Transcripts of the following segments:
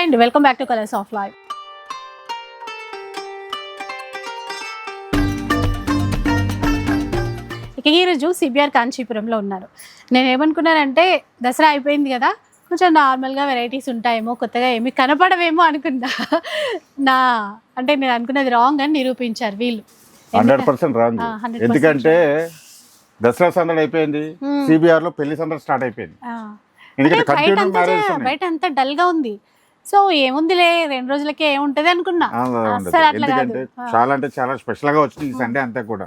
Hi అండి welcome back to colours of life. ఇక ఈరోజు సిబిఆర్ కాంచీపురంలో ఉన్నారు. నేను ఏమనుకున్నానంటే దసరా అయిపోయింది కదా కొంచెం నార్మల్గా వెరైటీస్ ఉంటాయేమో కొత్తగా ఏమి కనపడవేమో అనుకున్నా. నా అంటే నేను అనుకున్నది రాంగ్ అని నిరూపించారు వీళ్ళు. హండ్రెడ్ పర్సెంట్ రాంగ్ ఆ, 100% ఎందుకంటే దసరా సందడి అయిపోయింది Hmm. సిబిఆర్లో పెళ్ళి సందడి స్టార్ట్ అయిపోయింది. ఎందుకంటే బయట అంతా డల్గా ఉంది. సో ఏముందిలే రెండు రోజులకే ఏముంటది అనుకున్నా. అస్సలు అట్లా కాదు. ఎందుకంటే చాలా అంటే చాలా స్పెషల్గా వచ్చింది ఈ సండే అంతా కూడా.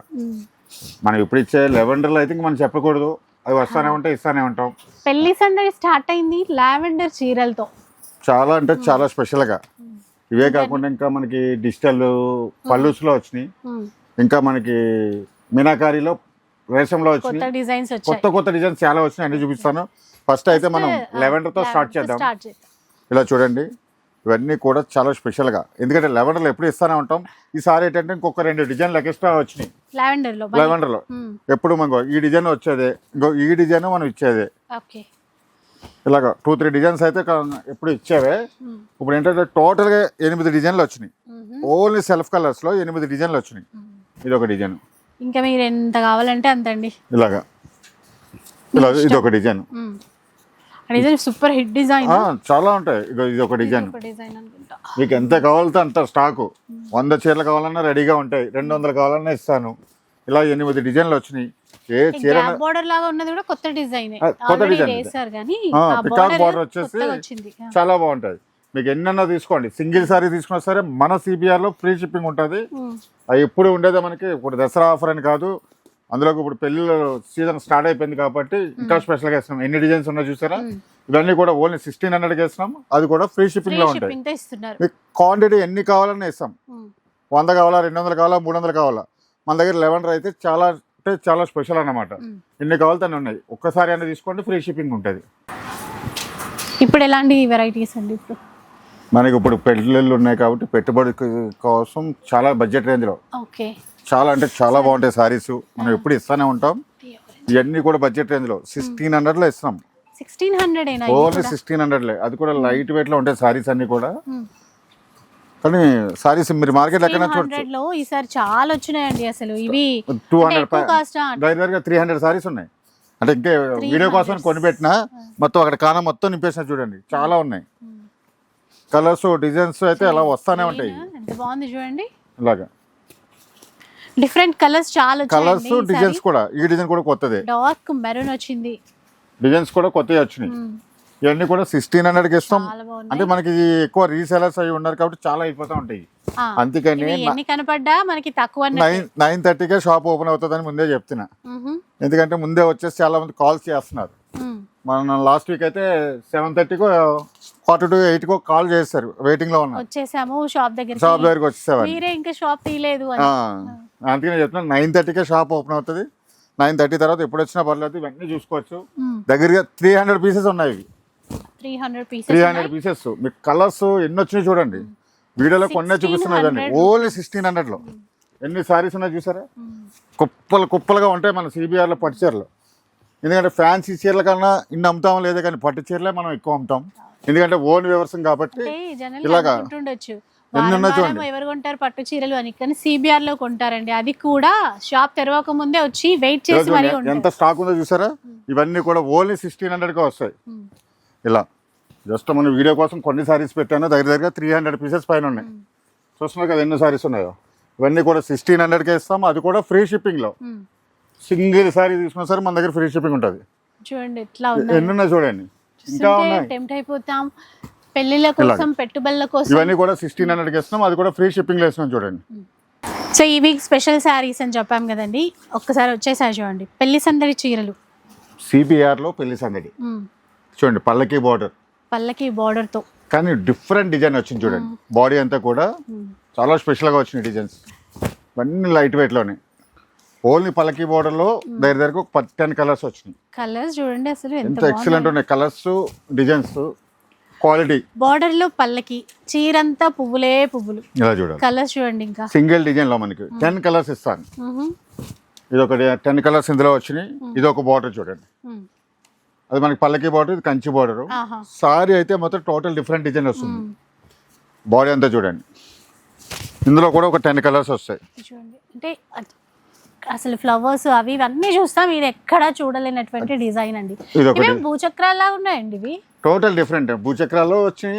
మనం ఇప్పుడు ఇచ్చే లెవెండర్లు అయితే ఇంక మనం చెప్పకూడదు. అవి వస్తానే ఉంటాయి ఇస్తానే ఉంటాం. పెళ్ళి సందడి స్టార్ట్ అయింది లావెండర్ చీరలతో. చాలా అంటే చాలా స్పెషల్గా ఇవే కాకుండా ఇంకా మనకి డిజిటల్ పల్లూస్లో వచ్చినాయి. ఇంకా మనకి మీనాకారిలో రేషంలో వచ్చినాయి. కొత్త డిజైన్స్ వచ్చాయి. కొత్త కొత్త డిజైన్స్ చాలా వచ్చినాయి అన్ని చూపిస్తాను. ఫస్ట్ అయితే మనం లెవెండర్తో స్టార్ట్ చేద్దాం. స్టార్ట్ చేద్దాం. ఇలా చూడండి. ఇవన్నీ కూడా చాలా స్పెషల్గా. ఎందుకంటే లెవెండర్లో ఎప్పుడు ఇస్తానే ఉంటాం. ఈసారి ఏంటంటే ఇంకొక రెండు డిజైన్లు ఎక్స్ట్రా వచ్చినాయి. లావెండర్లో లెవెండర్లో. ఎప్పుడు మనకు ఈ డిజైన్ వచ్చేదే. ఇంకో ఈ డిజైన్ మనం ఇచ్చేదే. ఇలాగ టూ త్రీ డిజైన్స్ అయితే ఎప్పుడు ఇచ్చేవే. ఇప్పుడు ఏంటంటే టోటల్గా ఎనిమిది డిజైన్లు వచ్చినాయి. ఓన్లీ సెల్ఫ్ కలర్స్లో ఎనిమిది డిజైన్లు వచ్చినాయి. ఇది ఒక డిజైన్. ఇంకా మీరు ఎంత కావాలంటే అంత అండి ఇలాగా. ఇలా ఇది ఒక design design super hit design. చాలా ఉంటాయి. ఇగో ఇది ఒక డిజైన్. డిజైన్ మీకు ఎంత కావాలంటే అంత స్టాకు. వంద చీరలు కావాలన్నా రెడీగా ఉంటాయి. రెండు వందలు కావాలన్నా ఇస్తాను. ఇలా ఎనిమిది డిజైన్లు వచ్చినాయి. ఏ చీర బోర్డర్ లాగా ఉన్నది కూడా కొత్త డిజైన్. కొత్త ఆ పికాక్ border వచ్చేసి. చాలా బాగుంటుంది మీకు ఎన్నెన్నో తీసుకోండి. సింగిల్ సారీ తీసుకున్నా సరే మన సిబిఆర్లో ఫ్రీ షిప్పింగ్ ఉంటుంది. అవి ఎప్పుడు ఉండేదే మనకి. ఇప్పుడు దసరా ఆఫర్ అని కాదు. అందులో ఇప్పుడు పెళ్ళిళ్ళ సీజన్ స్టార్ట్ అయిపోయింది కాబట్టి ఇంకా స్పెషల్గా ఇస్తున్నాం ఎన్ని డిజైన్స్ ఉన్నా చూసారా? ఇవన్నీ కూడా ఓన్లీ సిక్స్టీన్ హండ్రెడ్కి ఇస్తున్నాం అది కూడా ఫ్రీ ఉంటాయి. షిప్పింగ్ ఇస్తున్నారు. మీకు క్వాంటిటీ ఎన్ని కావాలన్నా ఇస్తాం. వంద కావాలా రెండు వందలు కావాలా మూడు వందలు కావాలా? మన దగ్గర లెవెండర్ అయితే చాలా అంటే చాలా స్పెషల్ అన్నమాట. ఎన్ని కావాలితే అన్ని ఉన్నాయి. ఒక్కసారి అనేది తీసుకోండి ఫ్రీ షిప్పింగ్ ఉంటుంది. ఇప్పుడు ఎలాంటి వెరైటీస్ అండి ఇప్పుడు? మనకి ఇప్పుడు పెళ్ళిళ్ళు ఉన్నాయి కాబట్టి పెట్టుబడి కోసం చాలా బడ్జెట్ రేంజ్లో ఓకే. చాలా అంటే చాలా బాగుంటాయి సారీస్ మనం ఎప్పుడు ఇస్తానే ఉంటాం. ఇవన్నీ కూడా బడ్జెట్ రేంజ్లో సిక్స్టీన్ హండ్రెడ్లో ఇస్తున్నాం సిక్స్టీన్ హండ్రెడ్ ఓన్లీ సిక్స్టీన్ హండ్రెడ్లే అది కూడా లైట్ వెయిట్లో ఉంటాయి సారీస్ అన్నీ కూడా. కానీ సారీస్ మీరు మార్కెట్ ఎక్కడ చూడొచ్చు. ఈసారి చాలా వచ్చినాయండి అసలు. ఇవి టూ హండ్రెడ్ దగ్గరగా త్రీ హండ్రెడ్ సారీస్ ఉన్నాయి. అంటే ఇంకే వీడియో కోసం కొనిపెట్టినా మొత్తం అక్కడ కాన మొత్తం నింపేసిన చూడండి. చాలా ఉన్నాయి. కలర్స్ డిజైన్స్ అయితే అలా వస్తానే ఉంటాయి. బాగుంది చూడండి. ఇలాగా. డిఫరెంట్ కలర్స్ చాలా కలర్స్ డిజైన్స్ కూడా. ఈ డిజైన్ కూడా కొత్తదే. డార్క్ మెరూన్ వచ్చింది. డిజైన్స్ కూడా కొత్తవి వచ్చినాయి. మ్మ్. ఇవన్నీ కూడా సిక్స్టీన్ హండ్రెడ్కి ఇస్తాం. చాలా బాగున్నాయి. అంటే మనకి ఎక్కువ రీసెలర్స్ అవి ఉన్నారు కాబట్టి చాలా అయిపోతూ ఉంటాయి. అందుకని ఎన్ని కనపడ్డా మనకి తక్కువ నైన్ నైన్ థర్టీకే షాప్ ఓపెన్ అవుతుందని ముందే చెప్తున్నా. ఎందుకంటే ముందే వచ్చేసి చాలా మంది కాల్స్ చేస్తున్నారు. మన లాస్ట్ వీక్ అయితే సెవెన్ థర్టీకో ఫార్టీ టు ఎయిట్కో కాల్ చేస్తారు వెయిటింగ్లో ఉన్నారు వచ్చేసాము షాప్ దగ్గర షాప్ దగ్గరికి వచ్చేసేవారు మీరే ఇంకా షాప్ తీయలేదు అందుకనే చెప్తున్నా నైన్ థర్టీకే షాప్ ఓపెన్ అవుతుంది. నైన్ థర్టీ తర్వాత ఎప్పుడు వచ్చినా పర్లేదు ఇవన్నీ చూసుకోవచ్చు. దగ్గరగా త్రీ హండ్రెడ్ పీసెస్ ఉన్నాయి ఇవి. Three hundred three pieces hundred pieces మీకు కలర్స్ ఎన్ని వచ్చినాయి చూడండి. వీడియోలో కొన్నే చూపిస్తున్నాయి కానీ ఓన్లీ సిక్స్టీన్ హండ్రెడ్లో ఎన్ని సారీస్ ఉన్నాయి చూసారా? కుప్పలు కుప్పలుగా ఉంటాయి మన సిబిఆర్లో పట్టు చీరలు. ఎందుకంటే ఫ్యాన్సీ చీరల కన్నా ఇన్ని అమ్ముతాం లేదే కానీ పట్టు చీరలే మనం ఎక్కువ అమ్ముతాం. ఎందుకంటే ఓన్ వ్యవసాయం కాబట్టి ఇలాగా ఎవరు కొంటారు? పట్టు చీరలు అని. కానీ సిబిఆర్లో కొంటారండి. అది కూడా షాప్ తెరవక ముందే వచ్చి వెయిట్ చేసి మరీ ఎంత స్టాక్ ఉందో చూసారా? ఇవన్నీ కూడా ఓన్లీ సిక్స్టీన్ హండ్రెడ్గా వస్తాయి. మ్మ్. ఇలా. జస్ట్ మన వీడియో కోసం కొన్ని సారీస్ పెట్టాను. దగ్గర దగ్గర త్రీ హండ్రెడ్ పీసెస్ పైన ఉన్నాయి. చూస్తున్నారు కదా ఎన్ని సారీస్ ఉన్నాయో? ఇవన్నీ కూడా సిక్స్టీన్ హండ్రెడ్కే ఇస్తాం. అది కూడా ఫ్రీ షిప్పింగ్లో మ్మ్. సింగిల్ సారీ తీసుకున్నా సరే మన దగ్గర ఫ్రీ షిప్పింగ్ ఉంటుంది. చూడండి ఎన్ని ఉన్నాయి చూడండి? ఇంకా ఉన్నాయి. పెళ్ళిళ్ళ కోసం పెట్టుబడుల కోసం. ఇవన్నీ కూడా సిక్స్టీన్ హండ్రెడ్కి ఇస్తున్నాం అది కూడా ఫ్రీ షిప్పింగ్లో ఇస్తున్నాం చూడండి. సో ఈ వీక్ స్పెషల్ శారీస్ అని చెప్పాం కదండి. ఒక్కసారి వచ్చేసారి చూడండి. పెళ్ళి సందడి చీరలు. సిబిఆర్లో పెళ్ళి సందడి. చూడండి పల్లకి బార్డర్ పల్లకి border తో. కానీ డిఫరెంట్ డిజైన్ వచ్చింది చూడండి. బాడీ అంతా కూడా చాలా స్పెషల్గా వచ్చినాయి డిజైన్స్ ఇవన్నీ లైట్ వెయిట్లోనే ఓన్లీ పల్లకి బార్డర్లో దగ్గర దగ్గరకు ఒక టెన్ కలర్స్ వచ్చినాయి. కలర్స్ చూడండి అసలు ఎంత ఎక్సలెంట్ ఉన్నాయి. Colours designs quality. బార్డర్లో పల్లకి చీరంతా పువ్వులే పువ్వులు. ఇలా చూడాలి కలర్స్ చూడండి ఇంకా. సింగిల్ డిజైన్లో మనకి టెన్ కలర్స్ ఇస్తాను. ఇది ఒక టెన్ కలర్స్ ఇందులో వచ్చినాయి. ఇది ఒక బార్డర్ చూడండి. అది మనకి పల్లకి బార్డర్ ఇది కంచి బార్డర్ సారీ అయితే మొత్తం టోటల్ డిఫరెంట్ డిజైన్ వస్తుంది. బాడీ అంతా చూడండి. ఇందులో కూడా ఒక టెన్ కలర్స్ వస్తాయి. చూడండి. అంటే అసలు ఫ్లవర్స్ అవి ఇవన్నీ చూస్తాం. ఇది ఎక్కడా చూడలేనటువంటి డిజైన్ అండి. ఇవి భూచక్రాల్లా ఉన్నాయండి ఇవి? Total different. భూచక్రాలు వచ్చి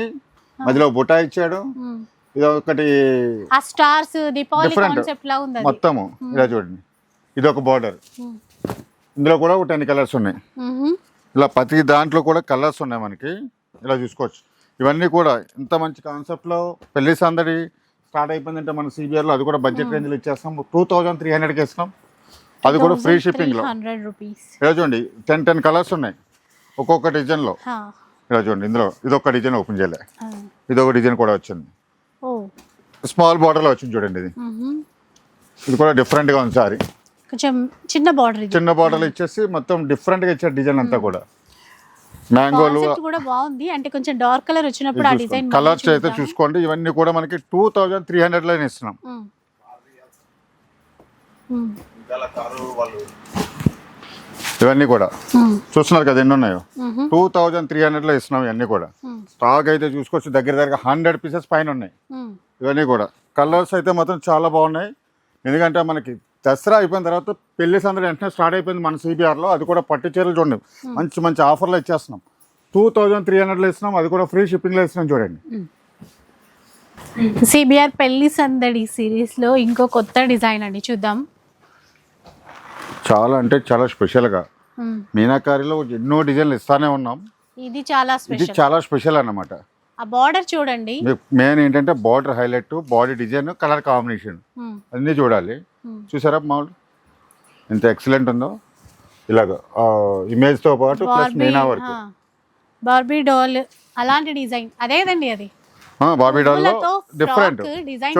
మధ్యలో బుటా ఇచ్చాడు. ఇది ఒకటి ఆ స్టార్స్ దీపావళి. కాన్సెప్ట్ లా ఉంది. మొత్తము. ఇలా చూడండి. ఇది ఒక బార్డర్. ఇందులో కూడా ఒక టెన్ కలర్స్ ఉన్నాయి. ఇలా ప్రతి దాంట్లో కూడా కలర్స్ ఉన్నాయి మనకి. ఇలా చూసుకోవచ్చు. ఇవన్నీ కూడా ఇంత మంచి కాన్సెప్ట్లో పెళ్ళి సందడి స్టార్ట్ అయిపోయిందంటే మన సిబిఆర్లో అది కూడా బడ్జెట్ రేంజ్లో ఇచ్చేస్తాం. టూ థౌజండ్ త్రీ హండ్రెడ్కి ఇస్తున్నాం. అది కూడా ఫ్రీ షిప్పింగ్లో 300 రూపీస్ ఇలా చూడండి టెన్ టెన్ కలర్స్ ఉన్నాయి. ఒక్కొక్క డిజైన్లో. ఇలా చూడండి ఇందులో ఇది ఒక డిజైన్ ఓపెన్ చేయలే. ఆ. ఇది ఒక డిజైన్ కూడా వచ్చింది. స్మాల్ బార్డర్లో వచ్చింది చూడండి ఇది. ఇది కూడా డిఫరెంట్గా ఉంది సారీ. కొంచెం చిన్న బార్డర్ చిన్న బార్డర్లు ఇచ్చేసి మొత్తం డిఫరెంట్గా ఇచ్చారు డిజైన్ అంతా కూడా. మ్యాంగోలు కూడా బాగుంది. అంటే కొంచెం డార్క్ కలర్ వచ్చినప్పుడు ఆ డిజైన్ కలర్స్ అయితే చూసుకోండి. ఇవన్నీ కూడా మనకి టూ థౌజండ్ త్రీ హండ్రెడ్లో ఇస్తున్నాం. ఇవన్నీ కూడా. చూస్తున్నారు కదా ఎన్ని ఉన్నాయో? టూ థౌజండ్ త్రీ హండ్రెడ్లో ఇస్తున్నాం ఇవన్నీ కూడా. స్టాక్ అయితే చూసుకోవచ్చు. దగ్గర దగ్గర హండ్రెడ్ పీసెస్ పైన ఉన్నాయి. ఇవన్నీ కూడా. కలర్స్ అయితే మాత్రం చాలా బాగున్నాయి. ఎందుకంటే మనకి దసరా అయిపోయిన తర్వాత పెళ్ళి సందడి వెంటనే స్టార్ట్ అయిపోయింది మన సిబిఆర్లో. అది కూడా పట్టు చీరలు చూడండి. మంచి మంచి ఆఫర్లు ఇచ్చేస్తున్నాం. టూ థౌజండ్ త్రీ హండ్రెడ్లో ఇస్తున్నాం అది కూడా ఫ్రీ షిప్పింగ్లో ఇస్తున్నాం చూడండి. సిబిఆర్ పెళ్ళి సందడి సిరీస్లో ఇంకో కొత్త డిజైన్ అండి చూద్దాం. చాలా అంటే చాలా స్పెషల్గా. మీనాకారిలో ఎన్నో డిజైన్లు ఇస్తానే ఉన్నాం. ఇది చాలా ఇది స్పెషల్. చాలా స్పెషల్ అన్నమాట. ఆ బార్డర్ చూడండి. మెయిన్ ఏంటంటే border highlight body design colour combination. అన్నీ చూడాలి. చూసారా మామూలు? ఎంత ఎక్సలెంట్ ఉందో. ఇలాగ ఇమేజ్తో పాటు ప్లస్ బార్బీ మీనా వర్క్. బార్బీ డోల్ అలాంటి డిజైన్. అదేదండి అది. బాబీ పూలతో డిఫరెంట్ డిజైన్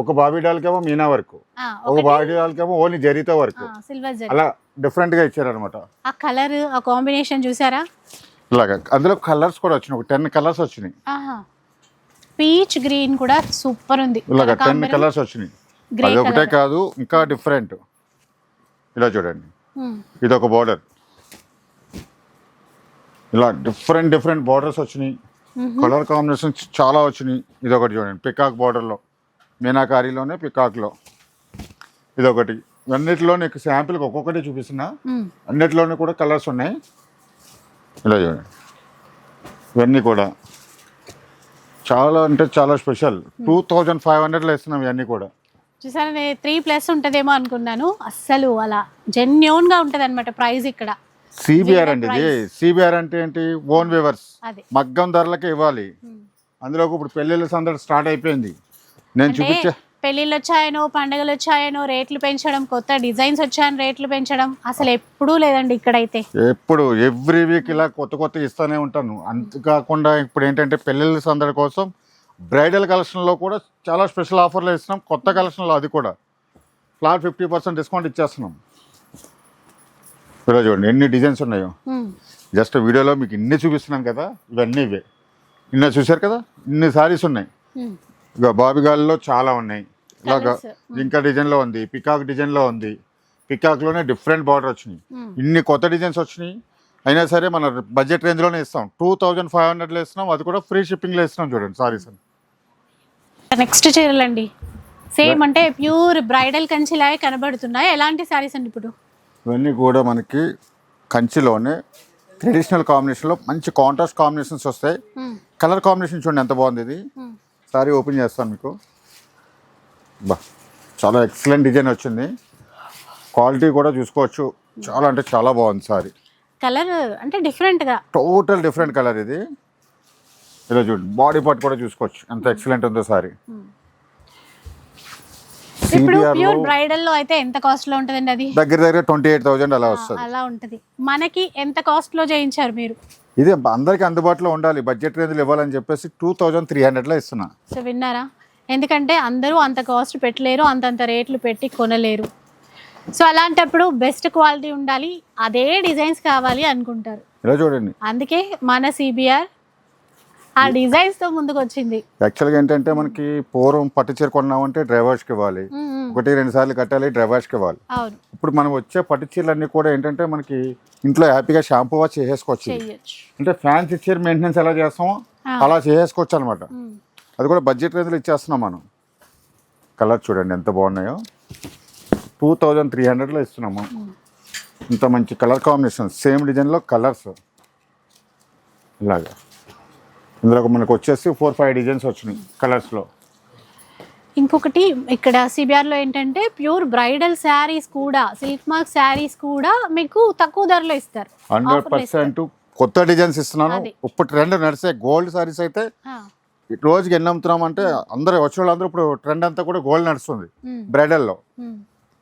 ఒక బాబీ డాల్కేమో మీనా వర్క్. ఒక బాబీ డాల్కేమో ఓన్లీ జరీతో వర్క్. అలా డిఫరెంట్గా ఇచ్చారనమాట ఆ కలర్ ఆ కాంబినేషన్ చూసారా? ఇలాగ. అందులో కలర్స్ కూడా వచ్చినాయి. ఒక టెన్ కలర్స్ వచ్చినాయి. పీచ్ గ్రీన్ కూడా సూపర్ ఉంది. ఇలాగ టెన్. కలర్స్ వచ్చినాయి. అది ఒకటే. కాదు ఇంకా డిఫరెంట్. ఇలా చూడండి. ఇది ఒక బార్డర్. ఇలా డిఫరెంట్ డిఫరెంట్ బార్డర్స్ వచ్చినాయి. కలర్ కాంబినేషన్స్ చాలా వచ్చినాయి. ఇది ఒకటి చూడండి. పికాక్ బార్డర్లో. మీనాకారిలోనే పికాక్లో. ఇది ఒకటి. అన్నిటిలో నీకు శాంపిల్కి ఒక్కొక్కటి చూపిస్తున్నా. అన్నిటిలోనే కూడా కలర్స్ ఉన్నాయి. ఇలా చూడండి ఇవన్నీ కూడా. చాలా అంటే చాలా స్పెషల్. టూ థౌజండ్ ఫైవ్ హండ్రెడ్లో ఇస్తున్నాం ఇవన్నీ కూడా. చూసారా నేను త్రీ ప్లస్ ఉంటుందేమో అనుకున్నాను. అస్సలు అలా జెన్యున్గా ఉంటది అనమాట ప్రైస్ ఇక్కడ. సిబిఆర్ అండి ఇది. సిబిఆర్ అంటే ఏంటి? ఓన్ వేవర్స్ మగ్గం ధరలకే ఇవ్వాలి. అందులో ఇప్పుడు పెళ్ళిళ్ళ సందడి స్టార్ట్ అయిపోయింది. నేను చూపించే పెళ్ళిళ్ళు వచ్చాయనో పండుగలు వచ్చాయనో రేట్లు పెంచడం కొత్త డిజైన్స్ వచ్చాయని రేట్లు పెంచడం అసలు ఎప్పుడూ లేదండి ఇక్కడైతే. ఎప్పుడు ఎవ్రీ వీక్ ఇలా కొత్త కొత్త ఇస్తూనే ఉంటాను. అంతేకాకుండా ఇప్పుడు ఏంటంటే పెళ్ళిళ్ళ సందడి కోసం బ్రైడల్ కలెక్షన్లో కూడా చాలా స్పెషల్ ఆఫర్లు ఇస్తున్నాం కొత్త కలెక్షన్లో అది కూడా. ఫ్లాట్ ఫిఫ్టీ పర్సెంట్ డిస్కౌంట్ ఇచ్చేస్తున్నాం. ఇలా చూడండి ఎన్ని డిజైన్స్ ఉన్నాయో. జస్ట్ వీడియోలో మీకు ఇన్ని చూపిస్తున్నాం కదా ఇవన్నీ ఇవే. ఇన్న చూశారు కదా ఇన్ని సారీస్ ఉన్నాయి. ఇక బాబిగాల్లో చాలా ఉన్నాయి. ఇలాగా. ఇంకా డిజైన్లో ఉంది పికాక్ డిజైన్లో ఉంది. పికాక్లోనే డిఫరెంట్ బార్డర్ వచ్చినాయి. ఇన్ని కొత్త డిజైన్స్ వచ్చినాయి. అయినా సరే మన బడ్జెట్ రేంజ్లోనే ఇస్తాం. టూ థౌజండ్ ఫైవ్ హండ్రెడ్లో ఇస్తున్నాం. అది కూడా ఫ్రీ షిప్పింగ్లో ఇస్తున్నాం చూడండి సారీస్ నెక్స్ట్ చీరలండి. సేమ్ అంటే ప్యూర్ బ్రైడల్ కంచిలాగే కనబడుతున్నాయి. ఎలాంటి సారీస్ అండి ఇప్పుడు? ఇవన్నీ కూడా మనకి కంచిలోనే ట్రెడిషనల్ కాంబినేషన్లో మంచి కాంట్రాస్ట్ కాంబినేషన్స్ వస్తాయి. కలర్ కాంబినేషన్ చూడండి ఎంత బాగుంది ఇది. సారీ ఓపెన్ చేస్తాను మీకు. బా చాలా ఎక్సలెంట్ డిజైన్ వచ్చింది. క్వాలిటీ కూడా చూసుకోవచ్చు. చాలా అంటే చాలా బాగుంది సారీ కలర్ అంటే డిఫరెంట్గా? టోటల్ డిఫరెంట్ కలర్ ఇది. ఇలా చూడండి బాడీ పార్ట్ కూడా చూసుకోవచ్చు. ఎంత ఎక్సలెంట్ ఉందో సారీ ఇప్పుడు లో ప్యూర్ బ్రైడల్లో అయితే ఎంత కాస్ట్లో ఉంటదండి అది? దగ్గర దగ్గర ట్వంటీ ఎయిట్ థౌజండ్ అలా వస్తుంది. అలా ఉంటది. మనకి ఎంత కాస్ట్లో చేయించారు మీరు? ఇది అందరికీ అందుబాటులో ఉండాలి. బడ్జెట్ రేంజ్లో ఇవ్వాలని చెప్పేసి టూ థౌజండ్ త్రీ హండ్రెడ్లో ఇస్తున్నా. సో విన్నారా? ఎందుకంటే అందరూ అంత కాస్ట్ పెట్టలేరు అంతంత రేట్లు పెట్టి కొనలేరు. సో అలాంటప్పుడు బెస్ట్ క్వాలిటీ ఉండాలి అదే డిజైన్స్ కావాలి అనుకుంటారు. ఇలా చూడండి. అందుకే మన సిబిఆర్ ఆ డిజైన్స్తో ముందుకు వచ్చింది యాక్చువల్గా ఏంటంటే మనకి పూర్వం పట్టు చీర కొన్నామంటే డ్రైవర్స్కి ఇవ్వాలి. ఉమ్, ఉమ్. ఒకటి రెండు సార్లు కట్టాలి డ్రైవర్స్కి ఇవ్వాలి. అవును. ఇప్పుడు మనం వచ్చే పట్టు చీరలన్నీ కూడా ఏంటంటే మనకి ఇంట్లో హ్యాపీగా షాంపూ వాష్ చేసేసుకోవచ్చు. అంటే ఫ్యాన్స్ చీర మెయింటెనెన్స్ ఎలా చేస్తామో. అలా చేసేసుకోవచ్చు అనమాట. అది కూడా బడ్జెట్ రేంజ్లో ఇచ్చేస్తున్నాం మనం. కలర్ చూడండి ఎంత బాగున్నాయో. టూ థౌజండ్ త్రీ హండ్రెడ్లో ఇస్తున్నాము. ఇంత మంచి కలర్ కాంబినేషన్ సేమ్ డిజైన్లో కలర్స్. ఇలాగా. ఇందులో మనకు వచ్చేసి ఫోర్ ఫైవ్ డిజైన్స్ వచ్చినాయి కలర్స్లో. ఇంకొకటి ఇక్కడ CBR లో ఏంటంటే ప్యూర్ బ్రైడల్ శారీస్ కూడా సిల్క్ మార్క్ శారీస్ కూడా మీకు తక్కువ ధరలో ఇస్తారు. హండ్రెడ్. పర్సెంట్ కొత్త డిజైన్స్ ఇస్తున్నాను. ఇప్పుడు ట్రెండ్ నడిచే గోల్డ్ సారీస్ అయితే రోజుకి ఎన్ని అమ్ముతున్నాం అంటే అందరూ వచ్చిన వాళ్ళందరూ ఇప్పుడు ట్రెండ్ అంతా కూడా గోల్డ్ నడుస్తుంది. బ్రైడల్లో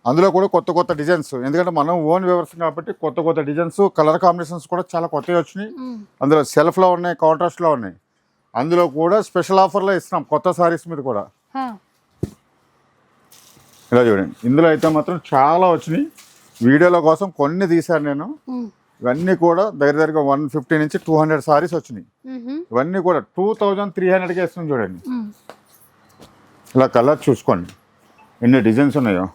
అందులో కూడా కొత్త కొత్త డిజైన్స్ ఎందుకంటే మనం ఓన్ వ్యవస్థ కాబట్టి కొత్త కొత్త డిజైన్స్ కలర్ కాంబినేషన్స్ కూడా చాలా కొత్తవి వచ్చినాయి. అందులో సెల్ఫ్లో ఉన్నాయి కాంట్రాస్ట్లో ఉన్నాయి. అందులో కూడా స్పెషల్ ఆఫర్లో ఇస్తున్నాం కొత్త సారీస్ మీద కూడా. ఇలా చూడండి. ఇందులో అయితే మాత్రం చాలా వచ్చినాయి. వీడియోల కోసం కొన్ని తీశాను నేను. ఇవన్నీ కూడా దగ్గర దగ్గరగా వన్ ఫిఫ్టీ నుంచి టూ హండ్రెడ్ సారీస్ వచ్చినాయి. ఇవన్నీ కూడా టూ థౌజండ్ త్రీ హండ్రెడ్కి వేస్తున్నాం చూడండి. ఇలా కలర్ చూసుకోండి. ఎన్ని డిజైన్స్ ఉన్నాయో.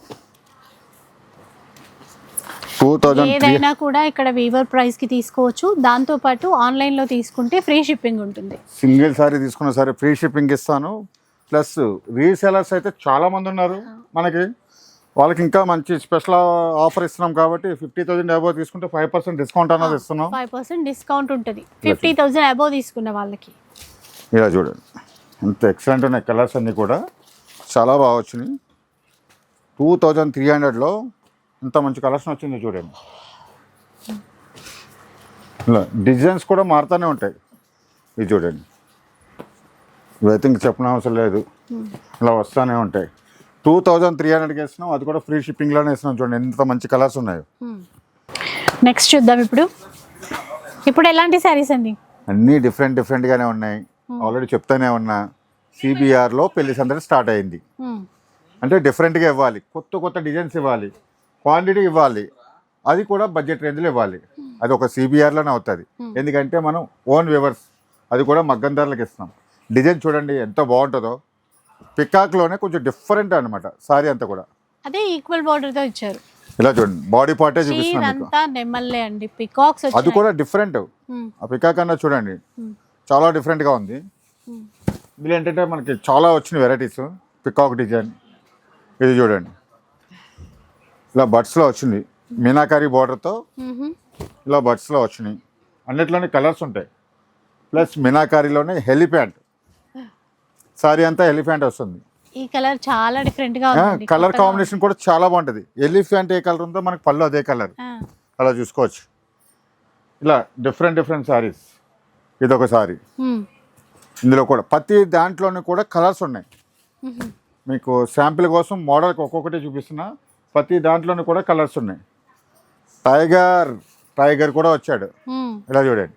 టూ థౌజండ్ ఏదైనా కూడా ఇక్కడ వీవర్ ప్రైస్కి తీసుకోవచ్చు. దాంతో పాటు ఆన్లైన్లో తీసుకుంటే ఫ్రీ షిప్పింగ్ ఉంటుంది. సింగిల్ సారీ తీసుకున్న సరే ఫ్రీ షిప్పింగ్ ఇస్తాను. ప్లస్ రీసెలర్స్ అయితే చాలా మంది ఉన్నారు మనకి. వాళ్ళకి ఇంకా మంచి స్పెషల్ ఆఫర్ ఇస్తున్నాం కాబట్టి ఫిఫ్టీ థౌసండ్ అబౌవ్ తీసుకుంటే ఫైవ్ పర్సెంట్ డిస్కౌంట్ అన్నది ఇస్తున్నాం. ఫైవ్ పర్సెంట్ డిస్కౌంట్ ఉంటుంది. ఫిఫ్టీ థౌసండ్ అబోవ్ తీసుకున్న వాళ్ళకి. ఇలా చూడండి. ఎంత ఎక్సలెంట్ ఉన్నాయి కలర్స్ అన్నీ కూడా. చాలా బాగా వచ్చినాయి. టూ థౌజండ్ త్రీ హండ్రెడ్లో ఇంత మంచి కలెక్షన్ వచ్చింది చూడండి. ఇలా డిజైన్స్ కూడా మారుతూనే ఉంటాయి. ఇది చూడండి. ఇవైతే ఇంక చెప్పిన అవసరం లేదు ఇలా వస్తూనే ఉంటాయి. టూ థౌజండ్ త్రీ హండ్రెడ్కి వేస్తున్నాం. అది కూడా ఫ్రీ షిప్పింగ్లోనే ఇస్తున్నాం చూడండి. ఎంత మంచి కలర్స్ ఉన్నాయో. నెక్స్ట్ చూద్దాం ఇప్పుడు. ఇప్పుడు ఎలాంటి శారీస్ అండి? అన్నీ డిఫరెంట్ డిఫరెంట్గానే ఉన్నాయి. ఆల్రెడీ చెప్తానే ఉన్నా. సిబిఆర్లో పెళ్ళి సందడి స్టార్ట్ అయింది. అంటే డిఫరెంట్గా ఇవ్వాలి. కొత్త కొత్త డిజైన్స్ ఇవ్వాలి. క్వాంటిటీ ఇవ్వాలి. అది కూడా బడ్జెట్ రేంజ్లో ఇవ్వాలి. అది ఒక సిబిఆర్లోనే అవుతుంది. ఎందుకంటే మనం ఓన్ వ్యూవర్స్ అది కూడా మగ్గం ధరలకు ఇస్తాం డిజైన్ చూడండి ఎంత బాగుంటుందో. పికాక్లోనే కొంచెం డిఫరెంట్ అనమాట సారీ అంతా కూడా. అదే ఈక్వల్ బార్డర్తో ఇచ్చారు. ఇలా చూడండి బాడీ పార్టే చూపిస్తున్నాను అండి పికాక్స్ అది కూడా డిఫరెంట్ ఆ పికాక్ అన్న చూడండి చాలా డిఫరెంట్గా ఉంది. ఉమ్. ఇందులో ఏంటంటే మనకి చాలా వచ్చిన వెరైటీస్ పికాక్ డిజైన్ ఇది చూడండి. ఇలా బడ్స్లో వచ్చింది. మీనాకారి బార్డర్తో. ఇలా బడ్స్లో వచ్చినాయి. అన్నిట్లోనే కలర్స్ ఉంటాయి. ప్లస్ మీనాకారిలోనే హెలిప్యాంట్ సారీ అంతా ఎలిఫెంట్ వస్తుంది. ఈ కలర్ చాలా డిఫరెంట్గా ఉంది కలర్ కాంబినేషన్ కూడా చాలా బాగుంటుంది. ఎలిఫెంట్ ఏ కలర్ ఉందో మనకి పళ్ళు అదే కలర్. అలా చూసుకోవచ్చు. ఇలా డిఫరెంట్ డిఫరెంట్ సారీస్ ఇది ఒక సారీ ఇందులో కూడా ప్రతి దాంట్లోనే కూడా కలర్స్ ఉన్నాయి. మీకు శాంపిల్ కోసం మోడల్కి ఒక్కొక్కటి చూపిస్తున్నా. ప్రతి దాంట్లోనూ కూడా కలర్స్ ఉన్నాయి. టైగర్ టైగర్ కూడా వచ్చాడు. ఇలా చూడండి.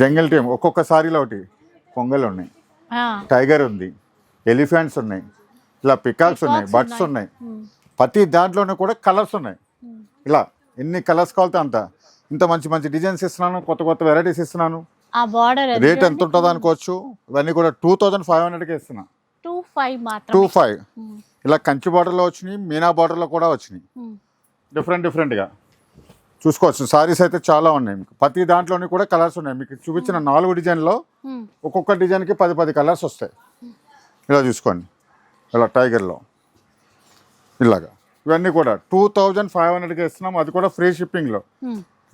జంగిల్ టీమ్ ఒక్కొక్క సారీలో ఒకటి. కొంగలు ఉన్నాయి టైగర్ ఉంది ఎలిఫెంట్స్ ఉన్నాయి ఇలా పికాక్స్ ఉన్నాయి బట్స్ ఉన్నాయి. ప్రతి దాంట్లోనూ కూడా కలర్స్ ఉన్నాయి. ఇలా ఎన్ని కలర్స్ కావాలితే అంత. ఇంత మంచి మంచి డిజైన్స్ ఇస్తున్నాను కొత్త కొత్త వెరైటీస్ ఇస్తున్నాను. రేట్ ఎంత ఉంటుందో అనుకోవచ్చు. ఇవన్నీ కూడా టూ థౌజండ్ ఫైవ్ హండ్రెడ్కి ఇస్తున్నా. టూ ఫైవ్ టూ మాత్రం ఫైవ్ ఇలా కంచి బార్డర్లో వచ్చినాయి మీనా బార్డర్లో కూడా వచ్చినాయి. డిఫరెంట్ డిఫరెంట్గా. చూసుకోవచ్చు. సారీస్ అయితే చాలా ఉన్నాయి మీకు. ప్రతి దాంట్లోని కూడా కలర్స్ ఉన్నాయి. మీకు చూపించిన నాలుగు డిజైన్లో ఒక్కొక్క డిజైన్కి పది పది కలర్స్ వస్తాయి. ఇలా చూసుకోండి. ఇలా టైగర్లో. ఇలాగా. ఇవన్నీ కూడా టూ థౌజండ్ ఫైవ్ హండ్రెడ్కి ఇస్తున్నాం. అది కూడా ఫ్రీ షిప్పింగ్లో.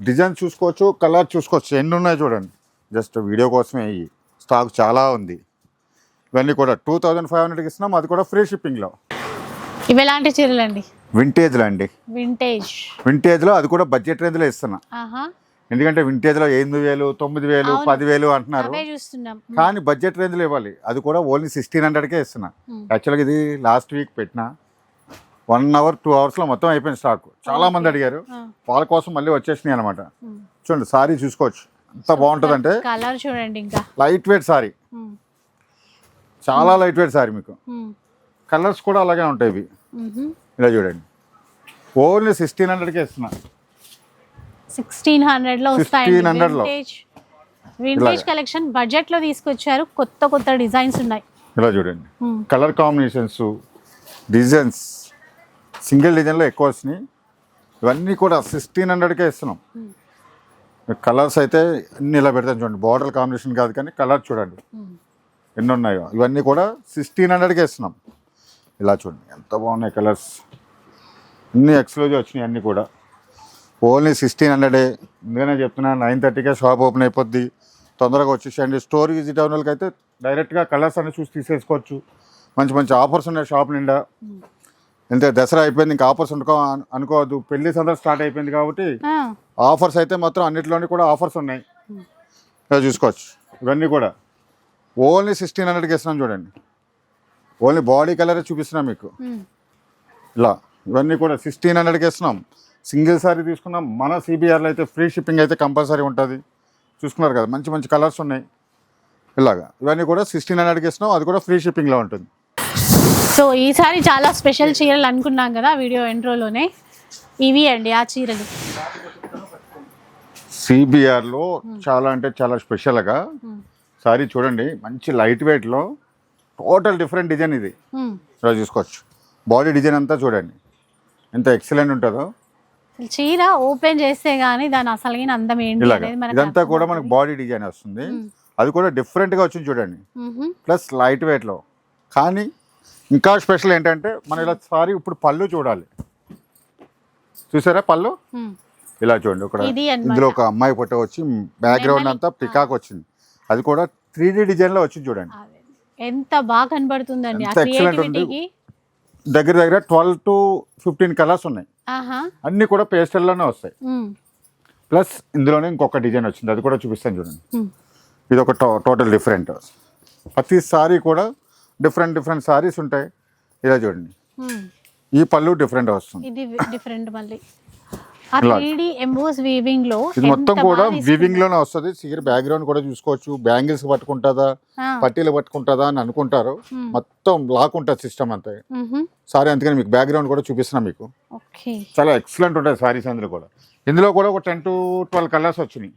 డిజైన్ చూసుకోవచ్చు కలర్ చూసుకోవచ్చు. ఎన్ని ఉన్నాయి చూడండి. జస్ట్ వీడియో కోసమే ఇవి స్టాక్ చాలా ఉంది. ఇవన్నీ కూడా టూ థౌజండ్ ఫైవ్ హండ్రెడ్కి ఇస్తున్నాం. అది కూడా ఫ్రీ షిప్పింగ్లో. ఇవి ఎలాంటి చీరలు అండి వింటేజ్లో అండి. వింటేజ్ వింటేజ్లో అది కూడా బడ్జెట్ రేంజ్లో ఇస్తున్నా. ఎందుకంటే వింటేజ్లో ఎనిమిది వేలు తొమ్మిది వేలు. పదివేలు అంటున్నారు. కానీ బడ్జెట్ రేంజ్లో ఇవ్వాలి. అది కూడా ఓన్లీ సిక్స్టీన్ హండ్రెడ్కే ఇస్తున్నా. Hmm. యాక్చువల్గా ఇది లాస్ట్ వీక్ పెట్టిన. వన్ అవర్ టూ అవర్స్లో మొత్తం అయిపోయింది స్టాక్ చాలా మంది అడిగారు. వాళ్ళ కోసం మళ్ళీ వచ్చేసినాయి అనమాట Hmm. చూడండి సారీ చూసుకోవచ్చు. ఎంత కలర్ చూడండి ఇంకా. లైట్ వెయిట్ సారీ చాలా లైట్ వెయిట్ సారీ మీకు కలర్స్ కూడా అలాగే ఉంటాయి ఇవి. మ్హూ. ఇలా చూడండి. ఓన్లీ సిక్స్టీన్ హండ్రెడ్కే ఇస్తున్నా. సిక్స్టీన్ హండ్రెడ్లో వస్తాయి 1600 లో. వింటేజ్ కలెక్షన్ బడ్జెట్లో తీసుకొచ్చారు. కొత్త కొత్త డిజైన్స్ ఉన్నాయి. ఇలా చూడండి. కలర్ కాంబినేషన్స్ డిజైన్స్ సింగిల్ డిజైన్లో ఎక్కువ వచ్చినాయి. ఇవన్నీ కూడా సిక్స్టీన్ హండ్రెడ్కే ఇస్తున్నాం. కలర్స్ అయితే అన్ని ఇలా పెడతాను చూడండి. బార్డర్ కాంబినేషన్ కాదు కానీ కలర్ చూడండి. ఎన్ని ఉన్నాయో. ఇవన్నీ కూడా సిక్స్టీన్ హండ్రెడ్కి ఇస్తున్నాం. ఇలా చూడండి. ఎంత బాగున్నాయి కలర్స్. అన్ని ఎక్స్క్లూజివ్ వచ్చినాయి అన్నీ కూడా. ఓన్లీ సిక్స్టీన్ హండ్రెడే ఎందుకనే చెప్తున్నా నైన్ థర్టీకే షాప్ ఓపెన్ అయిపోద్ది. తొందరగా వచ్చేసేయండి. స్టోర్ విజిట్ అయిన వాళ్ళకి అయితే డైరెక్ట్గా కలర్స్ అన్ని చూసి తీసేసుకోవచ్చు. మంచి మంచి ఆఫర్స్ ఉన్నాయి షాప్ నిండా. అంతే దసరా అయిపోయింది ఇంకా ఆఫర్స్ అనుకో అనుకోవద్దు. పెళ్ళి సందర్భం స్టార్ట్ అయిపోయింది కాబట్టి ఆఫర్స్ అయితే మాత్రం అన్నిటిలోని కూడా ఆఫర్స్ ఉన్నాయి. ఇలా చూసుకోవచ్చు. ఇవన్నీ కూడా. ఓన్లీ సిక్స్టీన్ హండ్రెడ్కి ఇస్తున్నాం చూడండి. ఓన్లీ బాడీ కలరే చూపిస్తున్నాం మీకు. ఇలా ఇవన్నీ కూడా సిక్స్టీన్ హండ్రెడ్కి ఇస్తున్నాం సింగిల్ సారీ తీసుకున్నాం. మన సిబిఆర్లో అయితే ఫ్రీ షిప్పింగ్ అయితే కంపల్సరీ ఉంటుంది. చూసుకున్నారు కదా మంచి మంచి కలర్స్ ఉన్నాయి. ఇలాగా ఇవన్నీ కూడా సిక్స్టీన్ హండ్రెడ్కి ఇస్తున్నాం అది కూడా ఫ్రీ షిప్పింగ్లో ఉంటుంది. సో ఈసారి చాలా స్పెషల్ చీరలు అనుకున్నాం కదా వీడియో ఎంట్రోలోనే ఇవి అండి ఆ చీరలు. సిబిఆర్లో చాలా అంటే చాలా స్పెషల్గా. సారీ చూడండి మంచి లైట్ వెయిట్లో టోటల్ డిఫరెంట్ డిజైన్ ఇది. ఇలా చూసుకోవచ్చు. బాడీ డిజైన్ అంతా చూడండి. ఎంత ఎక్సలెంట్ ఉంటుందో. అసలు చీర ఓపెన్ చేస్తే గానీ దాని అసలైన అందం ఏంటి ఇదంతా కూడా మనకు. బాడీ డిజైన్ వస్తుంది. అది కూడా డిఫరెంట్గా వచ్చింది చూడండి. ప్లస్ లైట్ వెయిట్లో కానీ ఇంకా స్పెషల్ ఏంటంటే మనం ఇలా సారీ ఇప్పుడు పళ్ళు చూడాలి. చూసారా పళ్ళు. ఇలా చూడండి ఇక్కడ. ఇందులో ఒక అమ్మాయి ఫోటో వచ్చి బ్యాక్గ్రౌండ్ అంతా పికాక్ వచ్చింది. అది కూడా త్రీ డి డిజైన్లో వచ్చింది చూడండి. ఎంత బాగా కనబడుతుందండి ఎంత ఉంది. క్రియేటివిటీకి దగ్గర దగ్గర ట్వెల్వ్ టు ఫిఫ్టీన్ కలర్స్ ఉన్నాయి. అన్నీ కూడా పేస్టల్లోనే వస్తాయి. ప్లస్ ఇందులోనే ఇంకొక డిజైన్ వచ్చింది. అది కూడా చూపిస్తాను చూడండి. ఇది ఒక టో టోటల్ డిఫరెంట్ ప్రతి సారీ కూడా డిఫరెంట్ డిఫరెంట్ సారీస్ ఉంటాయి. ఇలా చూడండి. ఈ పళ్ళు డిఫరెంట్ వస్తుంది. ఇది డిఫరెంట్ మళ్ళీ. ఆ ఇలా. త్రీ డి ఎంబోస్ వీవింగ్లో ఇది మొత్తం కూడా వివింగ్లోనే వస్తుంది. సిగర్ బ్యాక్గ్రౌండ్ కూడా చూసుకోవచ్చు. బ్యాంగిల్స్ పట్టుకుంటుందా? పట్టీలు పట్టుకుంటుందా అని అనుకుంటారు. Hmm. మొత్తం లాక్ ఉంటుంది సిస్టమ్ అంతా. సారీ అందుకని మీకు బ్యాక్గ్రౌండ్ కూడా చూపిస్తున్నా మీకు. చాలా ఎక్సలెంట్ ఉంటాయి సారీస్ అందులో కూడా. ఇందులో కూడా ఒక టెన్ టు ట్వెల్వ్ కలర్స్ వచ్చినాయి.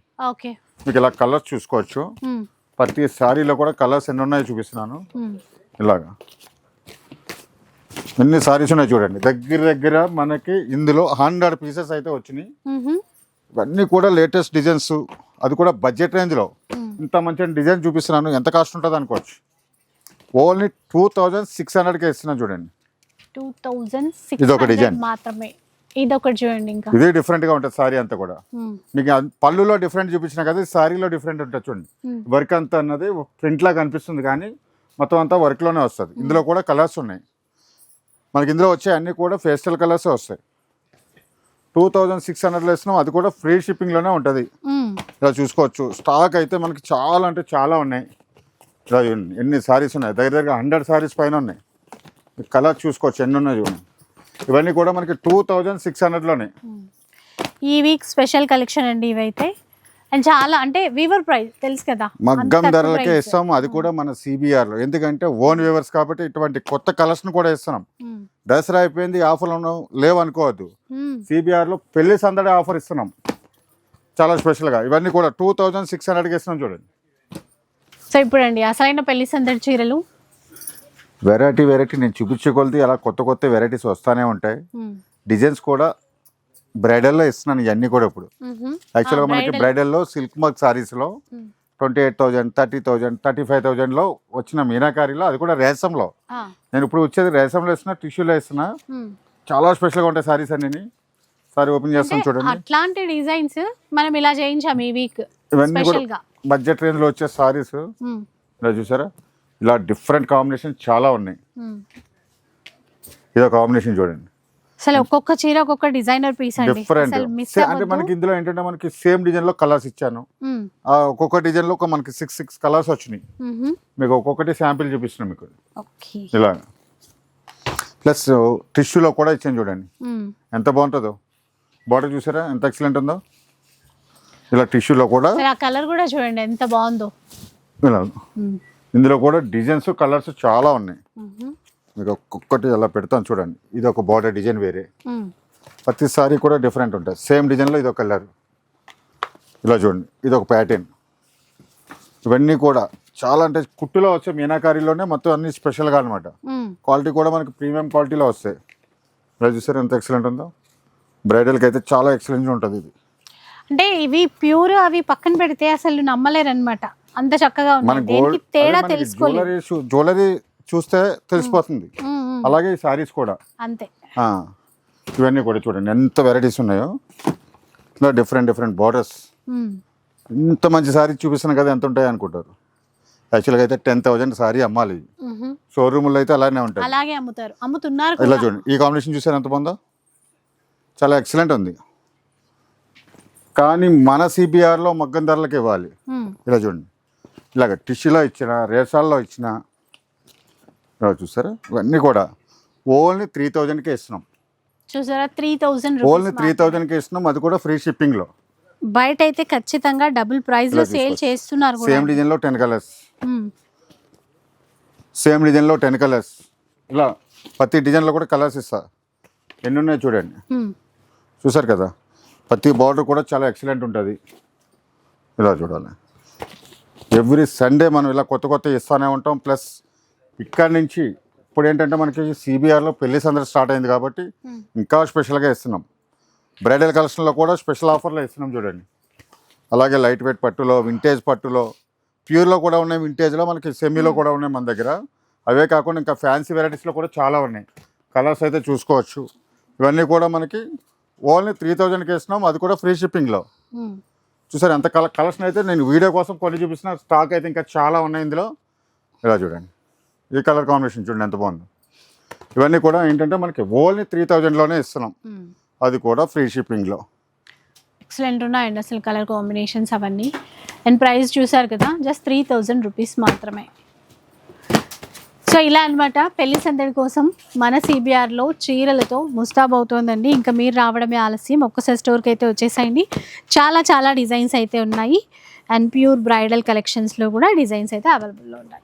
మీకు ఇలా కలర్స్ చూసుకోవచ్చు. ఉమ్, ప్రతి సారీలో కూడా కలర్స్ ఎన్ని ఉన్నాయో చూపిస్తున్నాను. ఉమ్. ఇలాగా. ఎన్ని సారీస్ ఉన్నాయి చూడండి. దగ్గర దగ్గర మనకి ఇందులో హండ్రెడ్ పీసెస్ అయితే వచ్చినాయి. ఇవన్నీ కూడా లేటెస్ట్ డిజైన్స్ అది కూడా బడ్జెట్ రేంజ్లో. ఇంత మంచి డిజైన్ చూపిస్తున్నాను. ఎంత కాస్ట్ ఉంటుంది అనుకోవచ్చు. ఓన్లీ టూ థౌజండ్ సిక్స్ హండ్రెడ్కి ఇస్తున్నాను చూడండి. 2600 ఇదొక design. మాత్రమే. ఇది ఒకటి చూడండి ఇంకా. ఇదే డిఫరెంట్గా ఉంటుంది సారీ అంతా కూడా. మీకు పళ్ళులో డిఫరెంట్ చూపించిన కదా సారీలో డిఫరెంట్ ఉంటుంది చూడండి. వర్క్ అంతా అన్నది ప్రింట్ లాగా కనిపిస్తుంది కానీ మొత్తం అంతా వర్క్లోనే వస్తుంది. ఇందులో కూడా కలర్స్ ఉన్నాయి. మనకి ఇందులో వచ్చే అన్ని కూడా ఫేస్టల్ కలర్స్ వస్తాయి. టూ థౌజండ్ సిక్స్ హండ్రెడ్లో ఇస్తున్నాం అది కూడా ఫ్రీ షిప్పింగ్లోనే ఉంటుంది. ఇలా చూసుకోవచ్చు. స్టాక్ అయితే మనకి చాలా అంటే చాలా ఉన్నాయి. ఇలా ఎన్ని సారీస్ ఉన్నాయి? దగ్గర దగ్గర హండ్రెడ్ సారీస్ పైన ఉన్నాయి. కలర్ చూసుకోవచ్చు ఎన్ని ఉన్నాయి చూడండి. ఇవన్నీ కూడా మనకి టూ థౌజండ్ సిక్స్ హండ్రెడ్లోనే ఈ వీక్ స్పెషల్ కలెక్షన్ అండి ఇవైతే. అండ్ చాలా అంటే వీవర్ ప్రైస్ తెలుసు కదా? మగ్గం ధరలకే price. ఇస్తాం అది కూడా మన సిబిఆర్లో ఎందుకంటే ఓన్ వ్యూవర్స్ కాబట్టి ఇటువంటి కొత్త కలర్స్ని కూడా ఇస్తున్నాం. ఉమ్, దసరా అయిపోయింది ఆఫర్లు లేవు అనుకోవద్దు ఉమ్. సిబిఆర్లో పెళ్ళి సందడి ఆఫర్ ఇస్తున్నాం. చాలా స్పెషల్గా ఇవన్నీ కూడా టూ థౌజండ్ సిక్స్ హండ్రెడ్కి ఇస్తున్నాం చూడండి. సో ఇప్పుడండి అసలైన పెళ్ళి సందడి చీరలు? వెరైటీ వెరైటీ నేను చూపించే కొలిది అలా కొత్త కొత్త వెరైటీస్ వస్తూనే ఉంటాయి. డిజైన్స్ కూడా బ్రైడల్లో ఇస్తున్నాను ఇవన్నీ కూడా ఇప్పుడు. యాక్చువల్గా మనకి. బ్రైడల్లో silk mark సారీస్లో twenty eight thousand thirty thousand thirty five థౌజండ్లో వచ్చిన మీనాకారిలో అది కూడా రేసంలో నేను ఇప్పుడు వచ్చేది రేసంలో ఇస్తున్నా టిష్యూలో ఇస్తున్నా. చాలా స్పెషల్గా ఉంటాయి సారీస్ అన్ని సారీ ఓపెన్ చేస్తాను చూడండి. అట్లాంటి డిజైన్స్ మనం ఇలా చేయించాం ఈ వీక్ ఇవన్నీ కూడా బడ్జెట్ రేంజ్లో వచ్చే సారీస్. ఇలా చూసారా? ఇలా డిఫరెంట్ కాంబినేషన్ చాలా ఉన్నాయి. ఇదో కాంబినేషన్ చూడండి. అసలు ఒక్కొక్క చీర ఒక్కొక్క డిజైనర్ పీస్ అండి. డిఫరెంట్ అసలు మిస్ అంటే మనకి ఇందులో ఏంటంటే మనకి సేమ్ డిజైన్లో కలర్స్ ఇచ్చాను. ఆ ఒక్కొక్క డిజైన్లో ఒక మనకి సిక్స్ సిక్స్ కలర్స్ వచ్చినాయి. మీకు ఒక్కొక్కటి శాంపిల్ చూపిస్తున్నాను మీకు. ఇలా ప్లస్ టిష్యూలో కూడా ఇచ్చాను చూడండి. ఎంత బాగుంటుందో. బార్డర్ చూసారా? ఎంత ఎక్సలెంట్ ఉందో. ఇలా టిష్యూలో కూడా ఆ కలర్ కూడా చూడండి ఎంత బాగుందో. ఇలా. ఉమ్, ఇందులో కూడా డిజైన్స్ కలర్స్ చాలా ఉన్నాయి. మ్హూ. మీకు ఒక్కొక్కటి అలా పెడతాను చూడండి. ఇది ఒక బార్డర్ డిజైన్ వేరే. ఉమ్, ప్రతి సారీ కూడా డిఫరెంట్ ఉంటుంది సేమ్ డిజైన్లో ఇది ఒక కలర్ ఇలా చూడండి. ఇది ఒక ప్యాటర్న్ ఇవన్నీ కూడా చాలా అంటే కుట్టులో వచ్చే మీనాకారీలోనే మొత్తం అన్ని స్పెషల్గా అనమాట. క్వాలిటీ కూడా మనకి ప్రీమియం క్వాలిటీలో వస్తాయి. ఇలా చూసారు ఎంత ఎక్సలెంట్ ఉందో? బ్రైడల్కి అయితే చాలా ఎక్సలెంట్ ఉంటుంది ఇది. అంటే ఇవి ప్యూర్ అవి పక్కన పెడితే అసలు నమ్మలేరు అనమాట అంత చక్కగా మన తేడా తెలుసుకోలేదు. జ్యువెలరీ చూస్తే తెలిసిపోతుంది. అలాగే ఈ సారీస్ కూడా. అంతే. ఇవన్నీ కూడా చూడండి. ఎంత వెరైటీస్ ఉన్నాయో. ఇలా డిఫరెంట్ డిఫరెంట్ బార్డర్స్ ఇంత మంచి సారీ చూపిస్తున్నాను కదా ఎంత ఉంటాయి అనుకుంటారు. యాక్చువల్గా అయితే టెన్ థౌజండ్ సారీ అమ్మాలి. షోరూమ్లో అయితే అలానే ఉంటాయి. అలాగే అమ్ముతారు. అమ్ముతున్నారు ఇలా. చూడండి. ఈ కాంబినేషన్ చూసారు ఎంత బాగుందో? చాలా ఎక్సలెంట్ ఉంది. కానీ మన సిబిఆర్లో మగ్గం ధరలకు ఇవ్వాలి. ఇలా చూడండి. ఇలాగ టిష్యూలో ఇచ్చిన రేసాల్లో ఇచ్చిన చూసారా? ఇవన్నీ కూడా. ఓన్లీ త్రీ థౌజండ్కే ఇస్తున్నాం. చూసారా? త్రీ థౌజండ్ ఓన్లీ త్రీ థౌజండ్కి ఇస్తున్నాం. అది కూడా ఫ్రీ షిప్పింగ్లో బయట అయితే ఖచ్చితంగా డబుల్ ప్రైస్లో ఇలా సేల్. చేస్తున్నారు సేమ్ డిజైన్లో టెన్ కలర్స్ సేమ్ డిజైన్లో టెన్ కలర్స్ ఇలా ప్రతి డిజైన్లో కూడా కలర్స్ ఇస్తా. ఎన్ని ఉన్నాయో చూడండి. చూసారు కదా? ప్రతి బార్డర్ కూడా చాలా ఎక్సలెంట్ ఉంటుంది. ఇలా చూడాలి. ఎవ్రీ సండే మనం ఇలా కొత్త కొత్త ఇస్తూనే ఉంటాం. ప్లస్ ఇక్కడి నుంచి ఇప్పుడు ఏంటంటే మనకి సిబిఆర్లో పెళ్ళి సందడి స్టార్ట్ అయింది కాబట్టి. ఇంకా స్పెషల్గా ఇస్తున్నాం బ్రైడల్ కలెక్షన్లో కూడా స్పెషల్ ఆఫర్లో ఇస్తున్నాం చూడండి. అలాగే లైట్ వెయిట్ పట్టులో వింటేజ్ పట్టులో ప్యూర్లో కూడా ఉన్నాయి వింటేజ్లో మనకి సెమీలో కూడా ఉన్నాయి మన దగ్గర. అవే కాకుండా ఇంకా ఫ్యాన్సీ వెరైటీస్లో కూడా చాలా ఉన్నాయి. కలర్స్ అయితే చూసుకోవచ్చు. ఇవన్నీ కూడా మనకి ఓన్లీ త్రీ థౌజండ్కి ఇస్తున్నాం అది కూడా ఫ్రీ షిప్పింగ్లో. చూసారు ఎంత కలర్ కలర్స్ అయితే నేను వీడియో కోసం కొన్ని చూపిస్తున్న. స్టాక్ అయితే ఇంకా చాలా ఉన్నాయి ఇందులో. ఇలా చూడండి. ఈ కలర్ కాంబినేషన్ చూడండి ఎంత బాగుంది. ఇవన్నీ కూడా ఏంటంటే మనకి ఓన్లీ త్రీ థౌజండ్లోనే ఇస్తున్నాం. అది కూడా ఫ్రీ షిప్పింగ్లో. ఎక్సలెంట్ ఉన్నాయండి అసలు కలర్ కాంబినేషన్స్ అవన్నీ. అండ్ ప్రైస్ చూసారు కదా జస్ట్ త్రీ థౌజండ్ రూపీస్ మాత్రమే. సో ఇలా అన్నమాట పెళ్ళి సందడి కోసం మన సిబిఆర్లో చీరలతో ముస్తాబ్ అవుతోందండి. ఇంకా మీరు రావడమే ఆలస్యం ఒక్కసారి స్టోర్కి అయితే వచ్చేసాయండి. చాలా చాలా డిజైన్స్ అయితే ఉన్నాయి. అండ్ ప్యూర్ బ్రైడల్ కలెక్షన్స్లో కూడా డిజైన్స్ అయితే అవైలబుల్లో ఉన్నాయి